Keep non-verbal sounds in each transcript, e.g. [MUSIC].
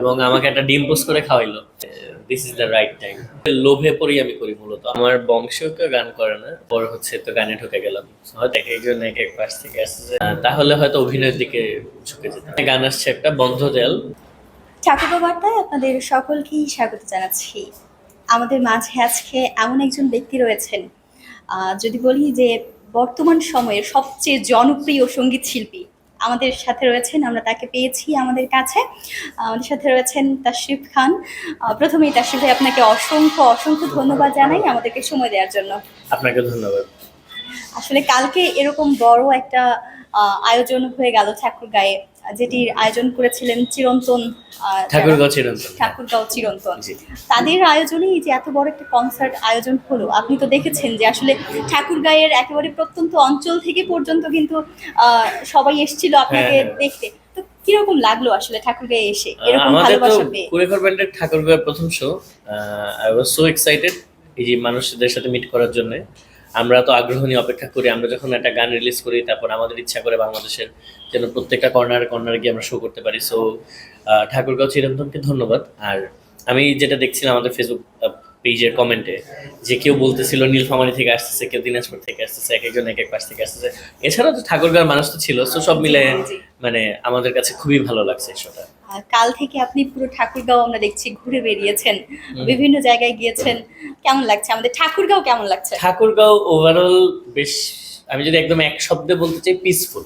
এবং আমাকে একটা ডিম পোস্ট করে খাওয়াইলো। This is the right time লোভে পড়ি আমি করি মূলত। আমার কেউ গান করে না পর হচ্ছে তো গানে ঢুকে গেলাম। হয়তো এক একজন এক এক পাশ থেকে আসছে তাহলে হয়তো অভিনয়ের দিকে ঝুঁকে যেতাম। গান আসছে একটা বন্ধ দেয়াল ঠাকুর বার্তায় আপনাদের সকলকেই স্বাগত জানাচ্ছি। আমাদের মাঝে আজকে এমন একজন ব্যক্তি রয়েছেন। যদি বলি যে বর্তমান সময়ের সবচেয়ে জনপ্রিয় সংগীত শিল্পী আমাদের সাথে রয়েছেন আমরা তাকে পেয়েছি আমাদের কাছে। আমাদের সাথে রয়েছেন তাশরিফ খান। প্রথমেই তাশরিফ ভাই আপনাকে অসংখ্য অসংখ্য ধন্যবাদ জানাই আমাদেরকে সময় দেওয়ার জন্য। আপনাকে ধন্যবাদ। আসলে কালকে এরকম বড় একটা আয়োজন হয়ে গেল ঠাকুর গায়ে যেটির আয়োজন করেছিলেন চিরন্তন ঠাকুরগাঁও চিরন্তন। ঠাকুরগাঁও চিরন্তন। তাদের আয়োজনে এই যে এত বড় একটা কনসার্ট আয়োজন হলো আপনি তো দেখেছেন যে আসলে ঠাকুরগাঁয়ের একেবারে প্রত্যন্ত অঞ্চল থেকে পর্যন্ত কিন্তু সবাই এসেছিল আপনাকে হ্যাঁ, হ্যাঁ। দেখতে। তো কীরকম লাগল আসলে ঠাকুরগাঁয়ে এসে? এরকম ভালোবাসা পেয়ে। কুড়েঘর ব্যান্ডের ঠাকুরগাঁওয়ের প্রথম show I was so excited এই যে মানুষদের সাথে মিট করার জন্য। আমরা তো আগ্রহ নিয়ে অপেক্ষা করি আমরা যখন একটা গান রিলিজ করি তারপর আমাদের ইচ্ছা করে বাংলাদেশের যেন প্রত্যেকটা কর্নার কর্নারে গিয়ে আমরা শো করতে পারি। সো ঠাকুরগাঁও চিরন্তনকে ধন্যবাদ। আর আমি যেটা দেখছিলাম আমাদের ফেসবুক পেজের কমেন্টে যে কেউ বলতেছিল নীলফামারী থেকে আসতেছে কেউ দিনাজপুর থেকে আসতেছে এক একজন এক এক পাশ থেকে আসতেছে। এছাড়াও তো ঠাকুরগাঁওয়ের মানুষ তো ছিল তো সব মিলে মানে আমাদের কাছে খুবই ভালো লাগছে শোটা কাল থেকে আপনি পুরো ঠাকুরগাঁও আমরা দেখছি ঘুরে বেরিয়েছেন বিভিন্ন জায়গায় গিয়েছেন। কেমন লাগছে? আমাদের ঠাকুরগাঁও কেমন লাগছে? ঠাকুরগাঁও ওভারঅল বেশ আমি যদি একদম এক শব্দে বলতে চাই পিসফুল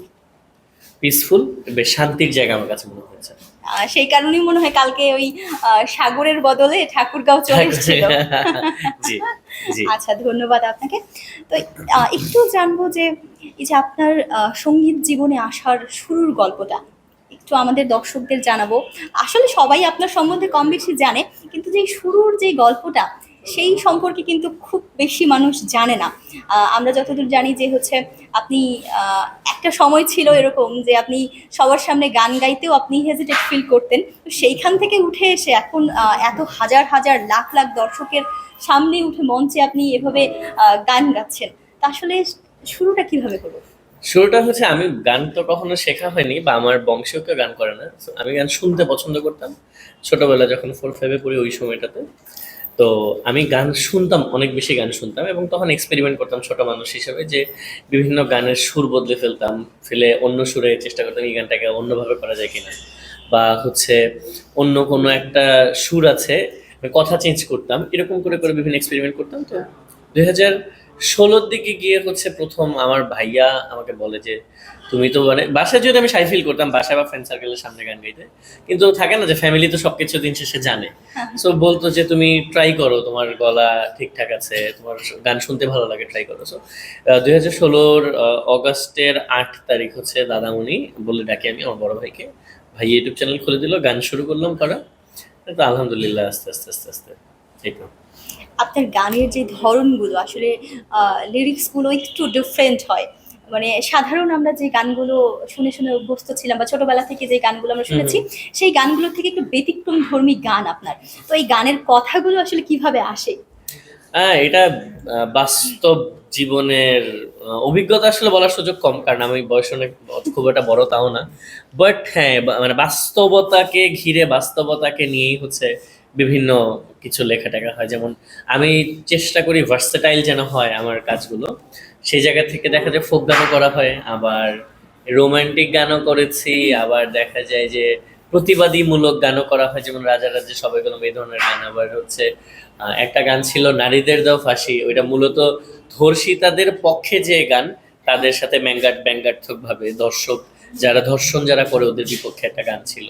পিসফুল বেশ শান্তির জায়গা আমার কাছে মনে হয়েছে। সেই কারণেই মনে হয় কালকে ওই সাগরের বদলে ঠাকুরগাঁও চলে এসেছিল। [LAUGHS] জি জি। আচ্ছা ধন্যবাদ আপনাকে। তো একটু জানব যে এই যে আপনার সংগীত জীবনে আসার শুরুর গল্পটা একটু আমাদের দর্শকদের জানাব। আসলে সবাই আপনার সম্বন্ধে কম বেশি জানে, কিন্তু যে শুরুর যে গল্পটা, সেই সম্পর্কে কিন্তু খুব বেশি মানুষ জানে না। আমরা যতদূর জানি যে হচ্ছে আপনি একটা সময় ছিল এরকম যে আপনি সবার সামনে গান গাইতেও আপনি হেজিটেট ফিল করতেন। তো সেইখান থেকে উঠে এসে এখন এত হাজার হাজার, লাখ লাখ দর্শকের সামনে উঠে মঞ্চে আপনি এভাবে গান গাচ্ছেন। তা আসলে শুরুটা কীভাবে করব? শুরুটা হচ্ছে আমি গান তো কখনো শেখা হয়নি বা আমার বংশেও কেউ গান করে না। আমি গান শুনতে পছন্দ করতাম। ছোটবেলা যখন ফোর ফাইভে পড়ি ওই সময়টাতে। তো আমি গান শুনতাম, অনেক বেশি গান শুনতাম এবং তখন এক্সপেরিমেন্ট করতাম ছোট মানুষ হিসেবে যে বিভিন্ন গানের সুর বদলে ফেলতাম, ফেলে অন্য সুরে চেষ্টা করতাম এই গানটাকে অন্যভাবে করা যায় কিনা। বা হচ্ছে অন্য কোনো একটা সুর আছে কথা চেঞ্জ করতাম, এরকম করে করে বিভিন্ন এক্সপেরিমেন্ট করতাম। তো দুই হাজার ষোলোর দিকে গিয়ে হচ্ছে প্রথম আমার ভাইয়া আমাকে বলে যে তুমি তো মানে বাসায় যদি আমি সাই ফিল করতাম বাসায় বা ফ্রেন্ড সার্কেলের সামনে গান গাইতে। কিন্তু থাকে না যে ফ্যামিলি তো সবকিছু দিন শেষে জানে। সো বলতো যে তুমি ট্রাই করো তোমার গলা ঠিকঠাক আছে তোমার গান শুনতে ভালো লাগে ট্রাই করো। সো দুই হাজার ষোলোর অগাস্টের আট তারিখ হচ্ছে দাদামণি বলে ডাকি আমি আমার বড় ভাইকে। ভাই ইউটিউব চ্যানেল খুলে দিল গান শুরু করলাম করা। তো আলহামদুলিল্লাহ আস্তে আস্তে আস্তে আস্তে এই তো। আপনার গানের যে ধরনগুলো আসলে লিরিক্সগুলো একটু ডিফারেন্ট হয়। মানে সাধারণ আমরা যে গানগুলো শুনে শুনে অভ্যস্ত ছিলাম বা ছোটবেলা থেকে যে গানগুলো আমরা শুনেছি সেই গানগুলো থেকে একটু ব্যতিক্রম ধর্মী গান আপনার। তো এই গানের কথাগুলো আসলে কীভাবে আসে? হ্যাঁ এটা বাস্তব জীবনের অভিজ্ঞতা আসলে বলার সুযোগ কম কারণ আমি বয়স অনেক খুব একটা বড় তাও না। বাট হ্যাঁ মানে বাস্তবতাকে ঘিরে বাস্তবতাকে নিয়েই হচ্ছে বিভিন্ন কিছু লেখা টেখা হয়। যেমন আমি চেষ্টা করি ভার্সেটাইল যেন হয় আমার কাজগুলো। সেই জায়গা থেকে দেখা যায় ফোক গানও করা হয়, আবার রোমান্টিক গানও করেছি, আবার দেখা যায় যে প্রতিবাদীমূলক গানও করা হয়, যেমন রাজা রাজা সবাই গেলাম এই ধরনের গান। আবার হচ্ছে একটা গান ছিল নারীদের দাও ফাঁসি, ওইটা মূলত ধর্ষিতাদের পক্ষে যে গান, তাদের সাথে ম্যাঙ্গাট ব্যঙ্গার্থক ভাবে দর্শক যারা ধর্ষণ যারা করে ওদের বিপক্ষে একটা গান ছিল।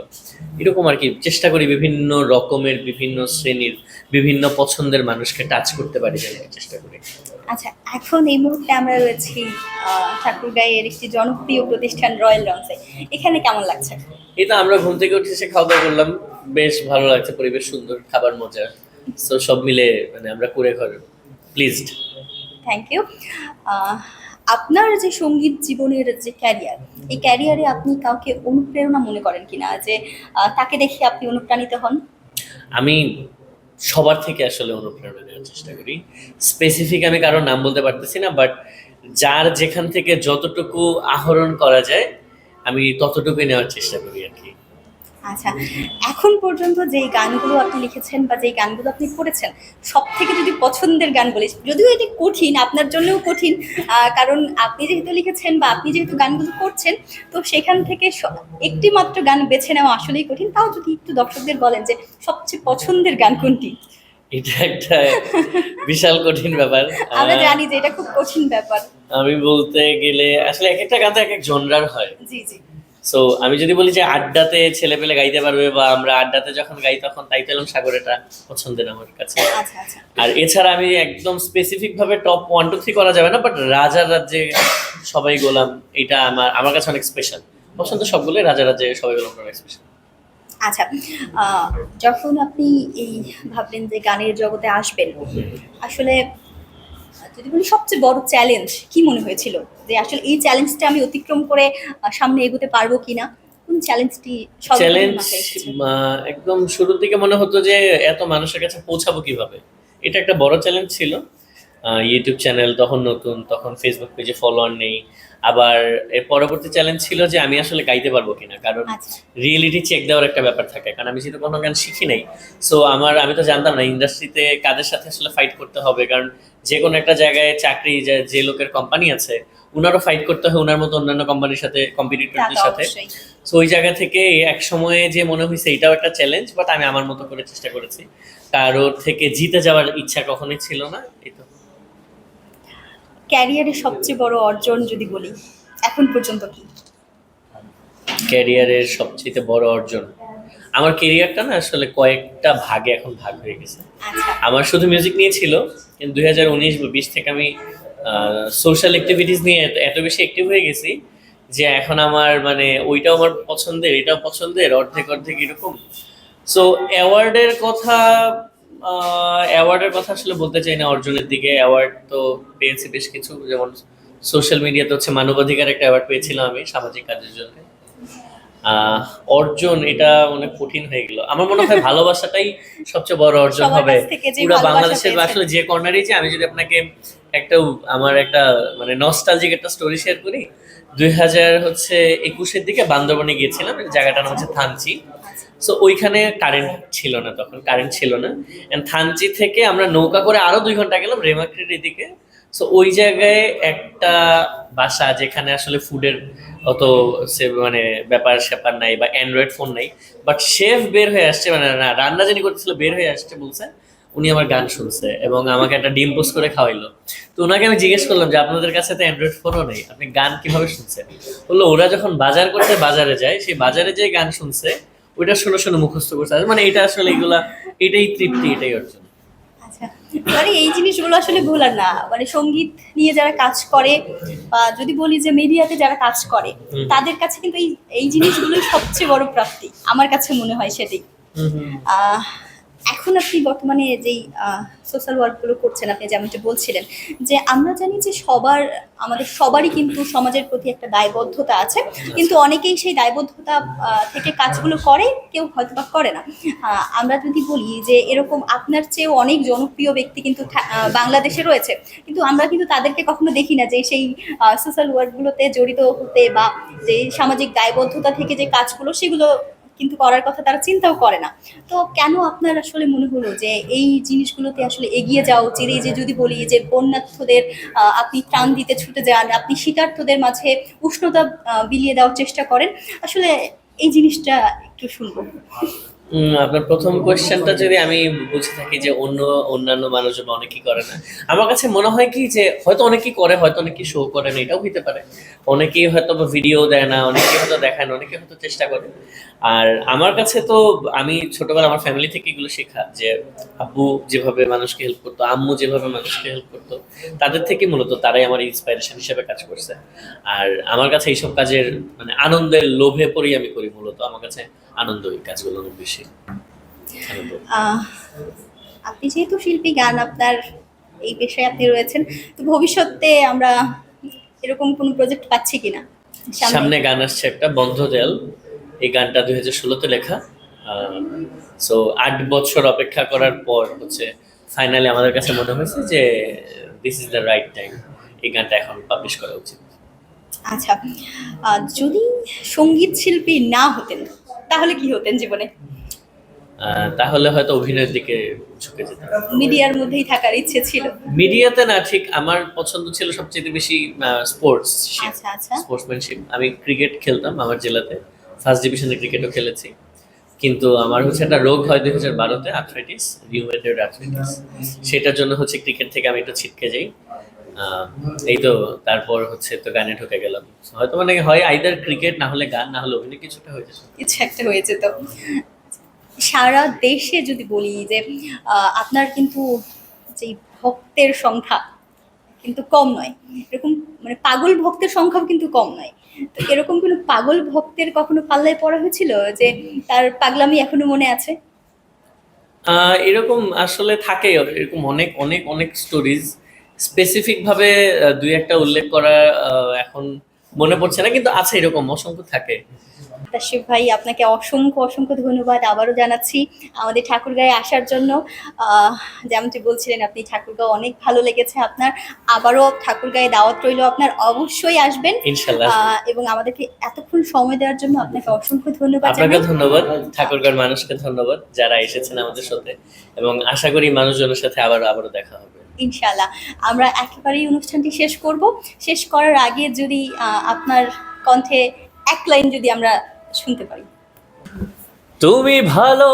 এরকম আর কি চেষ্টা করি বিভিন্ন রকমের বিভিন্ন শ্রেণির বিভিন্ন পছন্দের মানুষকে টাচ করতে পারি চেষ্টা করি। আচ্ছা এখন এই মুহূর্তে আমরা রয়েছি ঠাকুরগাঁয়ের একটি জনপ্রিয় প্রতিষ্ঠান রয়্যাল লঞ্চে। এখানে কেমন লাগছে? এই তো আমরা ঘুম থেকে উঠে এসে খাওয়া দাওয়া করলাম। বেশ ভালো লাগছে পরিবেশ সুন্দর খাবার মজা তো সব মিলে মানে আমরা করে ঘর প্লিজড থ্যাংক ইউ আপনার যে সংগীত জীবনের যে ক্যারিয়ার এই ক্যারিয়ারে আপনি কাউকে অনুপ্রেরণা মনে করেন কিনা? যে তাকে দেখে আপনি অনুপ্রাণিত হন? আমি সবার থেকে আসলে অনুপ্রেরণা নেওয়ার চেষ্টা করি। স্পেসিফিক আমি কারোর নাম বলতে পারতেছি না বাট যার যেখান থেকে যতটুকু আহরণ করা যায়, আমি ততটুকুই নেওয়ার চেষ্টা করি আর কি। আচ্ছা এখন পর্যন্ত যেই গানগুলো আপনি লিখেছেন বা যেই গানগুলো আপনি করেছেন সব থেকে যদি পছন্দের গান বলি যদিও এটি কঠিন আপনার জন্যও কঠিন কারণ আপনি যেহেতু লিখেছেন বা আপনি যেহেতু গানগুলো করছেন তো সেখান থেকে একটি মাত্র গান বেছে নেওয়া আসলেই কঠিন। তাও যদি একটু দর্শকদের বলেন যে সবচেয়ে পছন্দের গান কোনটি? এটা একটা বিশাল কঠিন ব্যাপার। আমরা জানি যে এটা খুব কঠিন ব্যাপার। আমি বলতে গেলে আসলে এক একটা গান তো এক এক জনরার হয়। জি জি। সো আমি যদি বলি যে আড্ডাতে ছেলে পেলে গাইতে পারবে বা আমরা আড্ডাতে যখন গাই তখন তাইতে এলাম সাগরেটা পছন্দের আমার কাছে। আচ্ছা আচ্ছা আর এছাড়া আমি একদম স্পেসিফিক ভাবে টপ ওয়ান টু থ্রি করা যাবে না বাট রাজার রাজ্যে সবাই গোলাম এটা আমার আমার কাছে অনেক স্পেশাল পছন্দ সবগুলো রাজা রাজ্যে সবাই গোলাম অনেক স্পেশাল আচ্ছা যখন আপনি এই ভাবলেন যে গানের জগতে আসবেন আসলে যদি বলি সবচেয়ে বড় চ্যালেঞ্জ কি মনে হয়েছিল? যে আসলে এই চ্যালেঞ্জটা আমি অতিক্রম করে সামনে এগোতে পারব কিনা? কোন চ্যালেঞ্জটি চ্যালেঞ্জ একদম শুরুর দিকে মনে হতো যে এত মানুষের কাছে পৌঁছাবো কীভাবে? এটা একটা বড় চ্যালেঞ্জ ছিল। ইউটিউব চ্যানেল তখন নতুন তখন ফেসবুক পেজে ফলোয়ার নেই। আবার এর পরবর্তী চ্যালেঞ্জ ছিল যে আমি আসলে গাইতে পারব কিনা? কারণ আচ্ছা। রিয়েলিটি চেক দেওয়ার একটা ব্যাপার থাকে। কারণ আমি যেহেতু কোনো গান শিখি নাই সো আমার আমি তো জানতাম না ইন্ডাস্ট্রিতে কাদের সাথে আসলে ফাইট করতে হবে? কারণ যে কোনো একটা জায়গায় চাকরি যে লোকের কোম্পানি আছে উনারও ফাইট করতে হয় ওনার মতো অন্যান্য কোম্পানির সাথে কম্পিটিটরদের সাথে। সো ওই জায়গা থেকে এক সময়ে যে মনে হয়েছে এটাও একটা চ্যালেঞ্জ বাট আমি আমার মতো করে চেষ্টা করেছি। কারোর থেকে জিতে যাওয়ার ইচ্ছা কখনোই ছিল না এই তো। ক্যারিয়ারের সবচেয়ে বড় অর্জন যদি বলি এখন পর্যন্ত কি? ক্যারিয়ারের সবচেয়ে বড় অর্জন? আমার কেরিয়ারটা না আসলে কয়েকটা ভাগে এখন ভাগ হয়ে গেছে। আচ্ছা। আমার শুধু মিউজিক নিয়ে ছিল কিন্তু দুই হাজার উনিশ বা বিশ থেকে আমি সোশ্যাল অ্যাক্টিভিটিস নিয়ে এত- বেশি অ্যাক্টিভ হয়ে গেছি যে এখন আমার মানে ওইটাও আমার পছন্দের এটাও পছন্দের অর্ধেক অর্ধেক এরকম। সো অ্যাওয়ার্ডের কথা অ্যাওয়ার্ডের কথা আসলে বলতে চাই না অর্জনের দিকে। অ্যাওয়ার্ড তো পেয়েছি বেশ কিছু যেমন সোশ্যাল মিডিয়াতে হচ্ছে মানবাধিকার একটা অ্যাওয়ার্ড পেয়েছিলাম আমি সামাজিক কাজের জন্য। অর্জন এটা অনেক কঠিন হয়ে গেল। আমার মনে হয় ভালোবাসাটাই সবচেয়ে বড় অর্জন হবে। পুরো বাংলাদেশের আসলে যে কর্নারই যে আমি যদি আপনাকে একটা আমার একটা মানে নস্টালজিক একটা স্টোরি শেয়ার করি দুই হাজার হচ্ছে একুশের দিকে বান্দরবনে গিয়েছিলাম জায়গাটার নাম হচ্ছে থানচি। সো ওইখানে কারেন্ট ছিল না তখন কারেন্ট ছিল না। থানচি থেকে আমরা নৌকা করে আরও দুই ঘণ্টা গেলাম রেমাক্রির দিকে সো ওই জায়গায় একটা বাসা যেখানে আসলে ফুডের অত সে মানে ব্যাপার স্যাপার নাই বা অ্যান্ড্রয়েড ফোন নাই বাট শেফ বের হয়ে আসছে মানে না, রান্না যিনি করতেছিল বের হয়ে আসছে বলছে, উনি আমার গান শুনছে এবং আমাকে একটা ডিম পোস্ট করে খাওয়াইলো। তো ওনাকে আমি জিজ্ঞেস করলাম যে, আপনাদের কাছে তো অ্যান্ড্রয়েড ফোনও নেই, আপনি গান কীভাবে শুনছেন? বলল, ওরা যখন বাজার করতে বাজারে যায়, সেই বাজারে যে গান শুনছে, ওইটা শুনে শুনে মুখস্থ করছে। মানে এটা আসলে এগুলা, এটাই তৃপ্তি, এটাই অর্জন। আচ্ছা। মানে এই জিনিসগুলো আসলে ভোলার না। মানে সংগীত নিয়ে যারা কাজ করে বা যদি বলি যে মিডিয়াতে যারা কাজ করে তাদের কাছে কিন্তু এই এই জিনিসগুলোই সবচেয়ে বড় প্রাপ্তি। আমার কাছে মনে হয় সেটাই। আহ, এখন আপনি বর্তমানে যেই সোশ্যাল ওয়ার্কগুলো করছেন, আপনি যেমনটা বলছিলেন, যে আমরা জানি যে সবার, আমাদের সবারই কিন্তু সমাজের প্রতি একটা দায়বদ্ধতা আছে। কিন্তু অনেকেই সেই দায়বদ্ধতা থেকে কাজগুলো করে, কেউ হয়তো বা করে না। আমরা যদি বলি যে এরকম আপনার চেয়েও অনেক জনপ্রিয় ব্যক্তি কিন্তু বাংলাদেশে রয়েছে, কিন্তু আমরা কিন্তু তাদেরকে কখনো দেখি না যে সেই সোশ্যাল ওয়ার্কগুলোতে জড়িত হতে বা যে সামাজিক দায়বদ্ধতা থেকে যে কাজগুলো, সেগুলো কিন্তু করার কথা তারা চিন্তাও করে না। তো কেন আপনার আসলে মনে হলো যে এই জিনিসগুলোতে আসলে এগিয়ে যাওয়া উচিত? এই যে যদি বলি যে বন্যার্থদের আপনি ত্রাণ দিতে ছুটে যান, আপনি শীতার্থদের মাঝে উষ্ণতা বিলিয়ে দেওয়ার চেষ্টা করেন, আসলে এই জিনিসটা একটু শুনব। আপনার প্রথম কোয়েশ্চেনটা যদি আমি বুঝে থাকি যে অন্য অন্যান্য মানুষজন অনেকেই করে না, আমার কাছে মনে হয় কি যে হয়তো অনেকেই করে, হয়তো অনেকেই শো করে না, এটাও হতে পারে। অনেকেই হয়তো ভিডিও দেয় না, অনেকেই হয়তো দেখায় না অনেকে হয়তো চেষ্টা করে। আর আমার কাছে তো আমি ছোটবেলা আমার ফ্যামিলি থেকে এগুলো শেখা যে আব্বু যেভাবে মানুষকে হেল্প করতো, আম্মু যেভাবে মানুষকে হেল্প করতো, তাদের থেকে মূলত তারাই আমার ইন্সপাইরেশন হিসেবে কাজ করছে। আর আমার কাছে এইসব কাজের মানে আনন্দের লোভে পরেই আমি করি মূলত। আমার কাছে আনন্দ এই কাজগুলো অনেক বেশি। আপনি যেহেতু শিল্পী গান আপনার এই পেশায় আপনি রয়েছেন তো ভবিষ্যতে আমরা এরকম কোনো প্রজেক্ট পাচ্ছি কিনা? সামনে? গান আসছে একটা বন্ধ দেয়াল এই গানটা দুই হাজার ষোলোতে লেখা। সো আট বছর অপেক্ষা করার পর হচ্ছে ফাইনালি আমাদের কাছে মনে হয়েছে যে this is the right time এই গানটা এখন পাবলিশ করা উচিত। আচ্ছা যদি সংগীত শিল্পী না হতেন তাহলে কি হতেন জীবনে? তাহলে হয়তো অভিনয়ের দিকে ঝুঁকে যেতাম। মিডিয়ার মধ্যেই থাকার ইচ্ছে ছিল। মিডিয়াতে না ঠিক আমার পছন্দ ছিল সবচেয়ে বেশি স্পোর্টস আচ্ছা আচ্ছা। স্পোর্টসম্যানশিপ আমি ক্রিকেট খেলতাম আমার জেলাতে। ফার্স্ট ডিভিশনে ক্রিকেটও খেলেছি। কিন্তু আমার হচ্ছে একটা রোগ হয় দুই হাজার বারোতে আর্থ্রাইটিস রিউমেটয়েড আর্থ্রাইটিস সেটার জন্য হচ্ছে ক্রিকেট থেকে আমি একটু ছিটকে যাই। এই তো তারপর হচ্ছে তো গানে ঢুকে গেলাম। হয়তো মানে হয় আইদার ক্রিকেট না হলে গান না হলে অভিনয় কিছুটা হয়ে যেত কিছু একটা হয়েছে তো সারা দেশে যদি বলি যে আপনার কিন্তু যে ভক্তের সংখ্যা কিন্তু কম নয়। এরকম মানে পাগল ভক্তের সংখ্যাও কিন্তু কম নয়। তো এরকম কোনো পাগল ভক্তের কখনো পাল্লায় পড়া হয়েছিল যে তার পাগলামি এখনও মনে আছে? এরকম আসলে থাকে। এরকম অনেক অনেক অনেক স্টোরিজ স্পেসিফিক ভাবে দুই একটা উল্লেখ করা এখন মনে পড়ছে না কিন্তু আছে এরকম অসংখ্য থাকে। তাশিফ ভাই আপনাকে অসংখ্য অসংখ্য ধন্যবাদ। আবারও জানাচ্ছি আমাদের ঠাকুরগাঁয়ে আসার জন্য। যেমনটি বলছিলেন আপনি ঠাকুরগাঁও অনেক ভালো লেগেছে আপনার। আবারও ঠাকুরগাঁয়ে দাওয়াত রইল আপনার। অবশ্যই আসবেন। এবং আমাদেরকে এতক্ষণ সময় দেওয়ার জন্য আপনাকে অসংখ্য ধন্যবাদ আপনাকে ধন্যবাদ। ঠাকুরগাঁর মানুষকে ধন্যবাদ যারা এসেছেন আমাদের সাথে। এবং আশা করি মানুষজনের সাথে আবার আবারও দেখা হবে। ইনশাআল্লাহ। আমরা একেবারেই অনুষ্ঠানটি শেষ করব। শেষ করার আগে যদি আপনার কণ্ঠে এক লাইন যদি আমরা শুনতে পারি। তুমি ভালো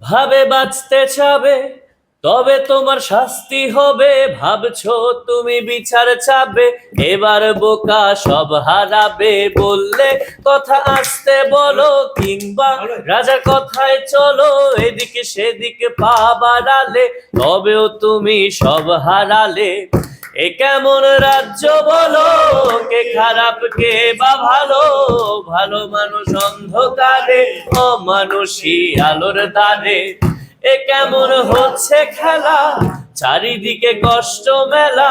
ভাবে বাঁচতে চাবে। তবে তোমার শাস্তি হবে, ভাবছ তুমি বিচার চাবে। এবার বোকা সব হারাবে বললে কথা আসতে বলো, কিংবা রাজার কথায় চলো, এদিকে সেদিকে পা বাড়ালে, তবেও তুমি সব হারালে। এ কেমন রাজ্য বলো, কে খারাপ, কে বা ভালো? ভালো মানুষ অন্ধকারে, অমানুষী আলোর দ্বারে। এ কেমন হচ্ছে খেলা? চারিদিকে কষ্ট মেলা।